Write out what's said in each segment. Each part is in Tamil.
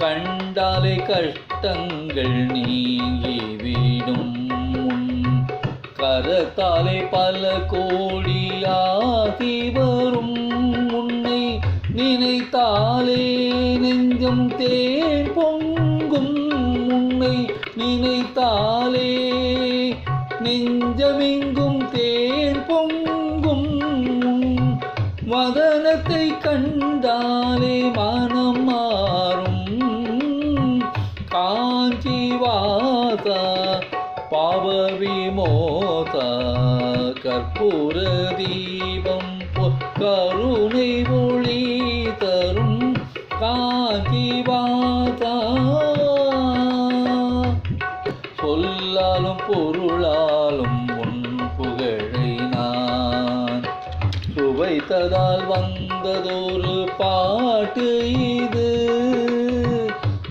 கண்டாலே கஷ்டங்கள் நீங்கிவிடும் உன் கரத்தாலே பல கோடியாகி வரும் உன்னை நினைத்தாலே நெஞ்சம் தேன் பொங்கும். உன்னை நினைத்தாலே நெஞ்சமெங்கும் தேன் பொங்கும். மதனத்தை கண்டாலே மனமா விமோதா கற்பூர தீபம் கருணை ஒளி தரும் காந்திவாதா சொல்லாலும் பொருளாலும் உன் புகழை நான் சுவைத்ததால் வந்ததொரு பாட்டு இது.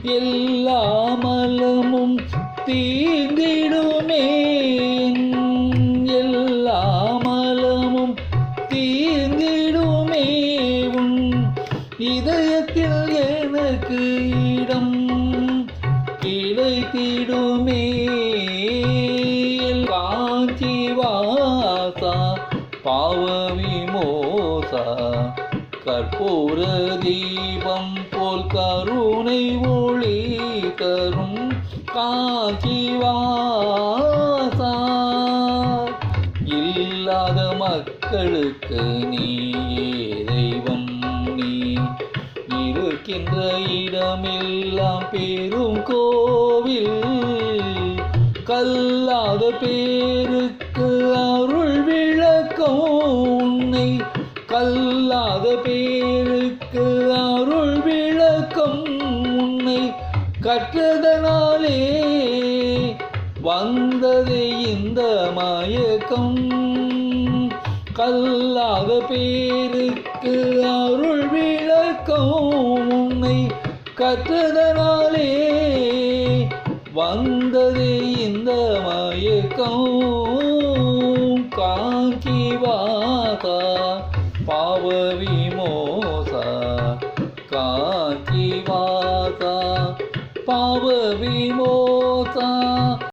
எல்லா மலமும் தீர்ந்திடுமே. எனக்கு இடம் கிடைத்திடுமே காஞ்சி வாசா பாவ விமோசா கற்பூர தீபம் போல் கருணை ஒளி தரும் காஞ்சி வாசா. இல்லாத மக்களுக்கு நீ தெய்வம் நீ இருக்கின்ற இடமெல்லாம் பேரும் கோவில். கல்லாத பேருக்கு அருள் விளக்கம் உன்னை. கல்லாத பேருக்கு அருள் விளக்கம் உன்னை கற்றதனாலே. வந்தது இந்த மயக்கம். கல்லாத பேருக்கு அருள் விளக்கம் உன்னை கற்றதனாலே வந்தது இந்த மயக்கம். காஞ்சி வாசா பாவ விமோசா காஞ்சி வாசா பாவ விமோசா